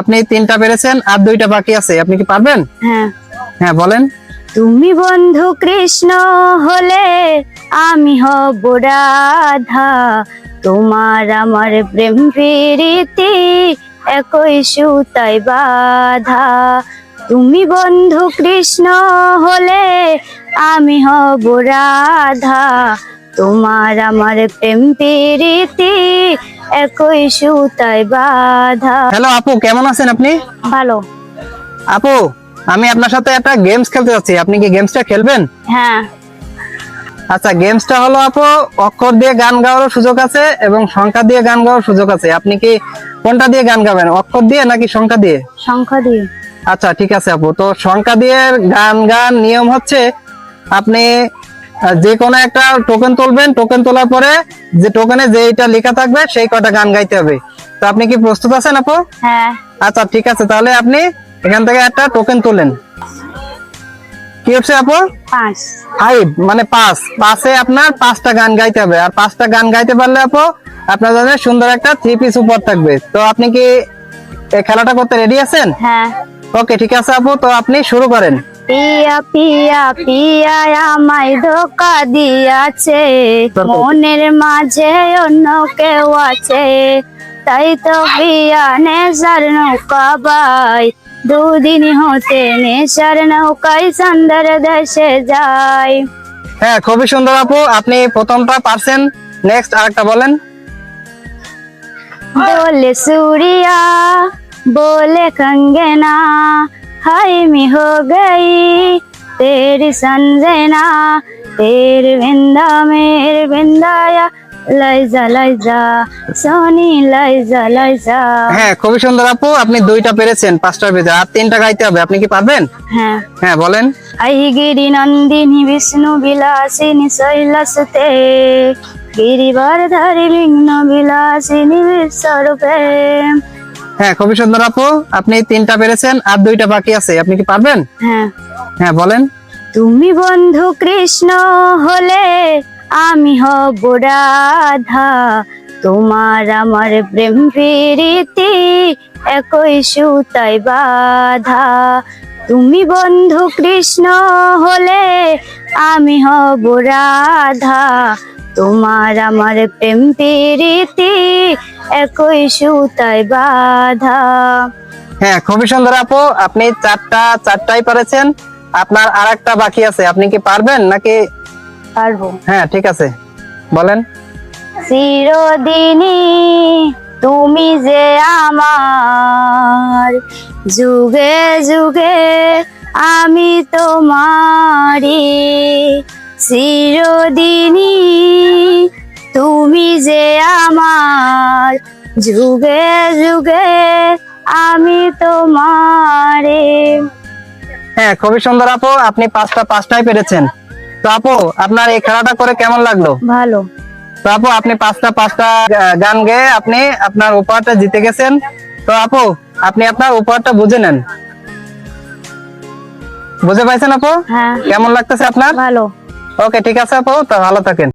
আপনি তিনটা পেরেছেন আর দুইটা বাকি আছে আপনি কি পারবেন? হ্যাঁ। হ্যাঁ বলেন। তুমি বন্ধু কৃষ্ণ হলে আমি হব রাধা। তোমার আমার প্রেম প্রীতি একই সুতাই বাধা। তুমি বন্ধু কৃষ্ণ হলে আমি হব রাধা। তোমার আমার প্রেম প্রীতি একই সুতাই বাধা। হ্যালো আপু কেমন আছেন আপনি? ভালো। আপু আমি আপনার সাথে একটা গেমস খেলতে যাচ্ছি। আপনি কি গেমসটা খেলবেন? হ্যাঁ। আচ্ছা গেমসটা হলো আপু অক্ষর দিয়ে গান গাওয়ার সুযোগ আছে এবং সংখ্যা দিয়ে গান গাওয়ার সুযোগ আছে। আপনি কি কোনটা দিয়ে গান গাবেন অক্ষর দিয়ে নাকি সংখ্যা দিয়ে? সংখ্যা দিয়ে। আচ্ছা ঠিক আছে আপু। তো সংখ্যা দিয়ে গান গান নিয়ম হচ্ছে আপনি যে কোনো একটা টোকেন তুলবেন টোকেন তোলার পরে যে টোকেনে যেটা লেখা থাকবে সেই কটা গান গাইতে হবে। তো আপনি কি প্রস্তুত আছেন আপু? হ্যাঁ। আচ্ছা ঠিক আছে তাহলে আপনি এখান থেকে একটা টোকেন তোলেন। কি হচ্ছে আপু? ফাইভ মানে পাঁচ। পাঁচে আপনার পাঁচটা গান গাইতে হবে। আর পাঁচটা গান গাইতে পারলে আপু আপনার জন্য সুন্দর একটা থ্রি পিস উপর থাকবে। তো আপনি কি খেলাটা করতে রেডি আছেন? হ্যাঁ। ওকে ঠিক আছে আপু তো আপনি শুরু করেন। পিয়া পিয়া পিয়া আমায় ধোকা দিয়াছে। মনের মাঝে অন্য কেউ আছে। তাই তো পিয়া নেশার নৌকা বাই দুদিন হতে নেশার নৌকায় সুন্দর দেশে যায়। হ্যাঁ খুবই সুন্দর আপু। আপনি প্রথমটা পারছেন নেক্সট আরেকটা বলেন। বলে সুরিয়া বলে কঙ্গেনা। हाय मी हो गई तेरी संजना तेरे बिंदा मेरे बिंदाया लाइजा लाइजा सोनी लाइजा लाइजा হ্যাঁ খুবই সুন্দর আপু আপনি দুইটা পেরেছেন পাঁচটার ভিতরে আর তিনটা গাইতে হবে আপনি কি পারবেন হ্যাঁ হ্যাঁ বলেন আই গিরি নন্দিনী বিষ্ণু বিলাসিনী শৈলসতে গিরিবার ধারি বিঘ্ন বিলাসিনী বিশ্বরূপে হ্যাঁ খুবই সুন্দর আপু আপনি তিনটা পেরেছেন আর দুইটা বাকি আছে আপনি কি পারবেন? হ্যাঁ। হ্যাঁ বলেন। তুমি বন্ধু কৃষ্ণ হলে আমি হব রাধা। তোমার আমার প্রেম প্রীতি একই সুতাই বাধা। তুমি বন্ধু কৃষ্ণ হলে আমি হব রাধা। তোমার আমার প্রেম প্রীতি একই সুতাই বাধা। হ্যাঁ খুবই সুন্দর আপু। আপনি চারটা চারটাই পেরেছেন। আপনার আর একটা বাকি আছে। আপনি কি পারবেন নাকি? পারব। হ্যাঁ ঠিক আছে। বলেন। চিরদিনই তুমি যে আমার যুগে যুগে আমি তোমারি চিরদিনই তুমি যে আমার যুগে যুগে আমি তোমারে। হ্যাঁ খুবই সুন্দর আপু আপনি পাঁচটা পাঁচটাই পেরেছেন। তো আপু আপনার এই খেলাটা করে কেমন লাগল? ভালো। তো আপু আপনি পাঁচটা পাঁচটা গান গেয়ে আপনি আপনার উপহারটা জিতে গেছেন। তো আপু আপনি আপনার উপহারটা বুঝে নেন। বুঝে পাইছেন আপু? হ্যাঁ। কেমন লাগতেছে আপনার? ভালো। ওকে ঠিক আছে আপু তো ভালো থাকেন।